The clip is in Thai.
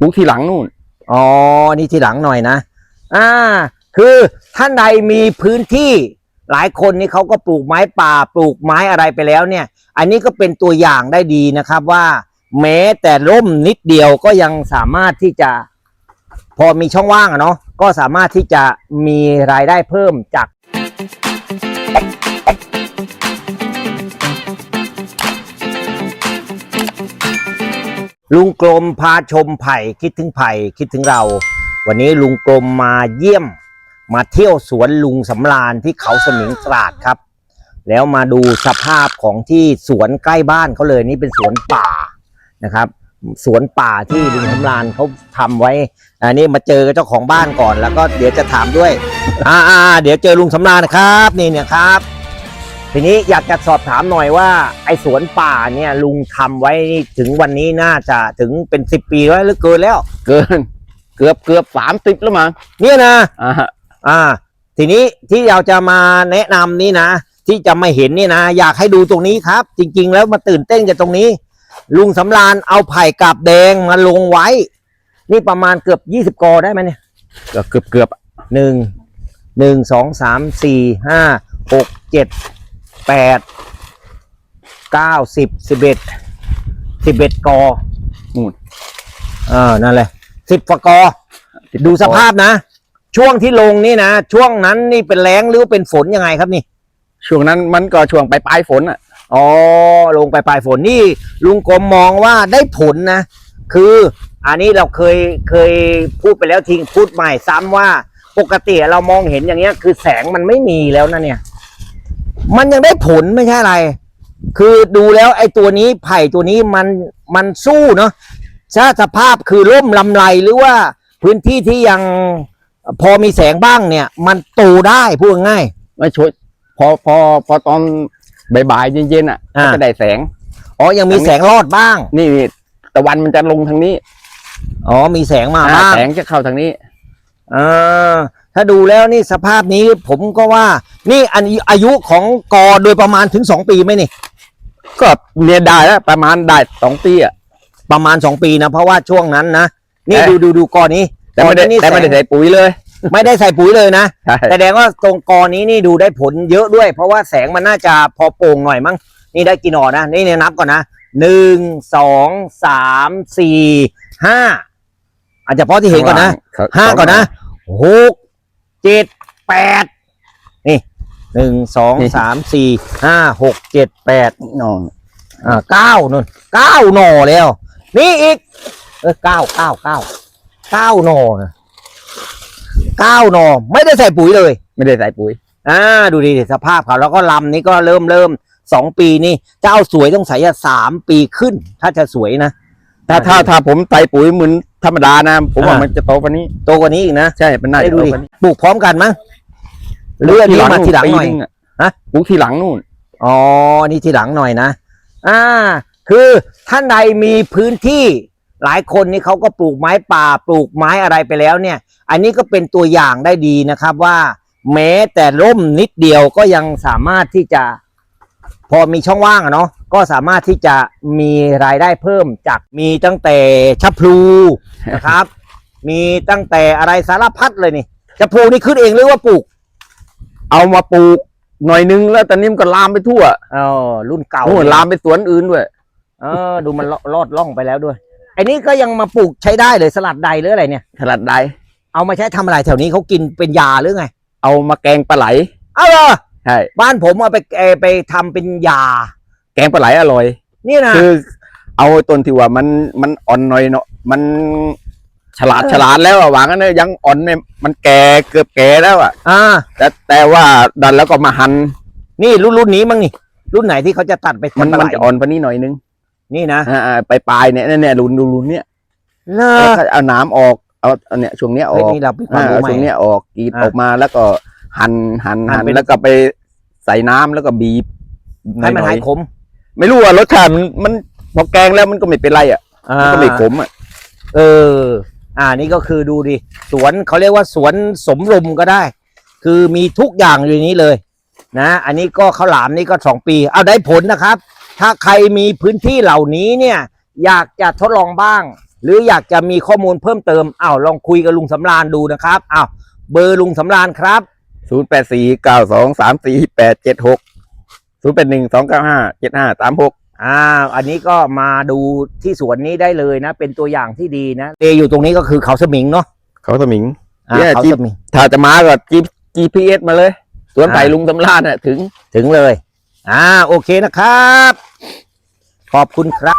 ปลูกทีหลังนู่น อ๋อ นี่ทีหลังหน่อยนะ อ่า คือท่านใดมีพื้นที่หลายคนนี่เขาก็ปลูกไม้ป่าปลูกไม้อะไรไปแล้วเนี่ย อันนี้ก็เป็นตัวอย่างได้ดีนะครับว่า แม้แต่ร่มนิดเดียวก็ยังสามารถที่จะ พอมีช่องว่างอะเนาะก็สามารถที่จะมีรายได้เพิ่มจาก ลุงกลมพาชมไผ่คิดถึงไผ่คิดถึงเรา วันนี้ลุงกลมมาเยี่ยม มาเที่ยวสวนลุงสำราญที่เขาสมิงตราดครับ แล้วมาดูสภาพของที่สวนใกล้บ้านเขาเลยนี่เป็นสวนป่านะครับ สวนป่าที่ลุงสำราญเขาทำไว้อันนี้มาเจอกับเจ้าของบ้านก่อนแล้วก็เดี๋ยวจะถามด้วยอ่าเดี๋ยวเจอลุงสำราญนะครับนี่เนี่ยครับ ทีนี้อยากจะสอบถามหน่อยว่าไอ้สวนป่าเนี่ยลุงทำไว้นี่ถึงวันนี้น่าจะถึงเป็นสิบปีแล้วหรือเกินแล้ว เกิน เกือบเกือบสามสิบแล้วมั้งเนี่ยนะอ่าฮะอ่า ทีนี้ที่เราจะมาแนะนำนี่นะ ที่จะไม่เห็นนี่นะ อยากให้ดูตรงนี้ครับ จริง ๆ แล้วมาตื่นเต้นกับตรงนี้ ลุงสำราญเอาไผ่กาบแดงมาลงไว้ นี่ประมาณเกือบยี่สิบกอได้ไหมเนี่ยเกือบเกือบเกือบหนึ่งหนึ่งสองสามสี่ห้าหกเจ็ด แปดเก้าสิบสิบเอ็ดสิบเอ็ดกอนู่นเออนั่นแหละสิบกว่ากอ ดูสภาพนะ ช่วงที่ลงนี่นะ ช่วงนั้นนี่เป็นแรงหรือว่าเป็นฝนยังไงครับนี่ ช่วงนั้นมันก็ช่วงปลายปลายๆฝนอะอ๋อลงไปปลายฝนนี่ ลุงกรมมองว่าได้ผลนะ คืออันนี้เราเคยเคยพูดไปแล้วทิ้งพูดใหม่ซ้ำว่าปกติเรามองเห็นอย่างเงี้ย คือแสงมันไม่มีแล้วนะเนี่ย มันยังได้ผลไม่ใช่อะไร คือดูแล้วไอ้ตัวนี้ไผ่ตัวนี้มันมันสู้เนาะถ้าสภาพคือร่มลำไรหรือว่าพื้นที่ที่ยังพอมีแสงบ้างเนี่ย มันโตได้พูดง่ายไม่ช่วยพอพอพอตอนบ่ายๆเย็นๆอะอ่าก็จะได้แสง อ๋อยังมีแสงรอดบ้าง นี่นี่ตะวันมันจะลงทางนี้ อ๋อมีแสงมาอ่าบ้างแสงจะเข้าทางนี้อ่า ถ้าดูแล้วนี่สภาพนี้ผมก็ว่า นี่อันอายุของกอโดยประมาณถึงสองปีไหมนี่ ก็เนี่ยได้แล้วประมาณได้สองปีอะ ประมาณสองปีนะเพราะว่าช่วงนั้นนะนี่แต่ดูดูดูกอนี้แต่ไม่ได้กอนี้แต่ไม่ได้แสงใส่ปุ๋ยเลย ไม่ได้ใส่ปุ๋ยเลยนะใช่ แสดงว่าตรงกอนี้นี่ดูได้ผลเยอะด้วย เพราะว่าแสงมันน่าจะพอโปร่งหน่อยมั้งนี่ได้กี่หน่อนะนี่เนี่ยนับก่อนนะหนึ่งสองสามสี่ห้าอาจจะเพาะที่เห็นก่อนนะห้าก่อนนะหก เจ็ดแปดนี่หนึ่งสองสามสี่ห้าหกเจ็ดแปดนอนอ่าเก้านู่นเก้าหน่อแล้ว นี่อีก เออเก้าเก้าเก้าเก้าหน่อนะเก้าหน่อไม่ได้ใส่ปุ๋ยเลย ไม่ได้ใส่ปุ๋ยอ่าดูดิสภาพเขาแล้วก็ลำนี้ก็เริ่มเริ่มสองปีนี่เจ้าสวยต้องใส่สามปีขึ้น ถ้าจะสวยนะ ถ้าถ้าถ้าผมใส่ปุ๋ยเหมือนธรรมดานะ ผมว่าอ่ามั มันจะโตกว่านี้ โตกว่านี้อีกนะใช่มันน่าได้จะดูโตดิกว่านี้ปลูกพร้อมกันมั้งเลื่อนนี้มาทีหลังหน่อย ปีงะฮะ ปลูกทีหลังนู่น อ๋อ นี่ทีหลังหน่อยนะ อ่า คือท่านใดมีพื้นที่หลายคนนี่เขาก็ปลูกไม้ป่า ปลูกไม้อะไรไปแล้วเนี่ย อันนี้ก็เป็นตัวอย่างได้ดีนะครับว่า แม้แต่ร่มนิดเดียวก็ยังสามารถที่จะ พอมีช่องว่างอะเนาะก็สามารถที่จะมีรายได้เพิ่มจากมีตั้งแต่ชะพลูนะครับ มีตั้งแต่อะไรสารพัดเลยนี่ชะพลูนี่ขึ้นเองหรือว่าปลูก เอามาปลูกหน่อยนึงแล้วตอนนี้มันก็ลามไปทั่วเออรุ่นเก่าโอ้ลามไปสวนอื่นด้วยเออ ดูมันลอลอดล่องไปแล้วด้วยไอ้นี่ก็ยังมาปลูกใช้ได้เลยสลัดใดหรืออะไรเนี่ยถลัดใดเอามาใช้ทำอะไรแถวนี้เขากินเป็นยาหรือไง เอามาแกงปลาไหลเอาเหรอ ใช่บ้านผมเอาไปเออไปทำเป็นยา แกงปลาไหลอร่อย นี่นะ คือเอาต้นที่ว่ามันมันอ่อนหน่อยเนาะมันฉลาดเออ ฉลาดแล้วอะหวังกันเนี่ยยังอ่อนเนี่ยมันแก่เกือบแก่แล้วอะอ่า แต่แต่ว่าดันแล้วก็มาหันนี่รุ่นรุ่นนี้มั้งนี่ รุ่นไหนที่เขาจะตัดไปมันทำปลามันไหลจะอ่อนกว่านี้หน่อยนึงนี่นะอ่าๆไปปลายเนี่ยเนี่ยรุ่นรุ่นรุ่นเนี่ยเลอแล้วก็เอาน้ำออกเอาเอาเนี่ยช่วงเนี้ยอเฮ้ยอกนี่เราเป็นควาอ่ามรู้เอาใหม่ ช่วงเนี้ยออกกรีดอ่า ออกมาแล้วก็ หั่นหั่นหั่นหั่นเป็น แล้วก็ไปใส่น้ำแล้วก็บีบให้มันน่อหายยขมๆไม่รู้ว่ารสชาติมันมันพอแกงแล้วมันก็ไม่เป็นไรอะอ่ามันก็ไม่ขมอะเออ อ่านี่ก็คือดูดิสวนเขาเรียกว่าสวนสมรุมก็ได้ คือมีทุกอย่างอยู่ในนี้เลย นะ อันนี้ก็ข้าวหลามนี่ก็สองปี เอาได้ผลนะครับ ถ้าใครมีพื้นที่เหล่านี้เนี่ย อยากจะทดลองบ้าง หรืออยากจะมีข้อมูลเพิ่มเติมอ้าวลองคุยกับลุงสำราญดูนะครับอ้าวเบอร์ลุงสำราญครับ ศูนย์แปดสี่เก้าสองสามสี่แปดเจ็ดหกศูนย์แปดหนึ่งสองเก้าห้าเจ็ดห้าสามหกอ่า อันนี้ก็มาดูที่สวนนี้ได้เลยนะ เป็นตัวอย่างที่ดีนะเออยู่ตรงนี้ก็คือเขาสมิงเนาะเขาสมิงอ่าเนี่ยเขาจิ๊สบมิง ถ้าจะมาก็ G- GPS มาเลย สวนไผ่อ่าลุงสำราญน่ะถึง ถึงเลย อ่า โอเคนะครับ ขอบคุณครับ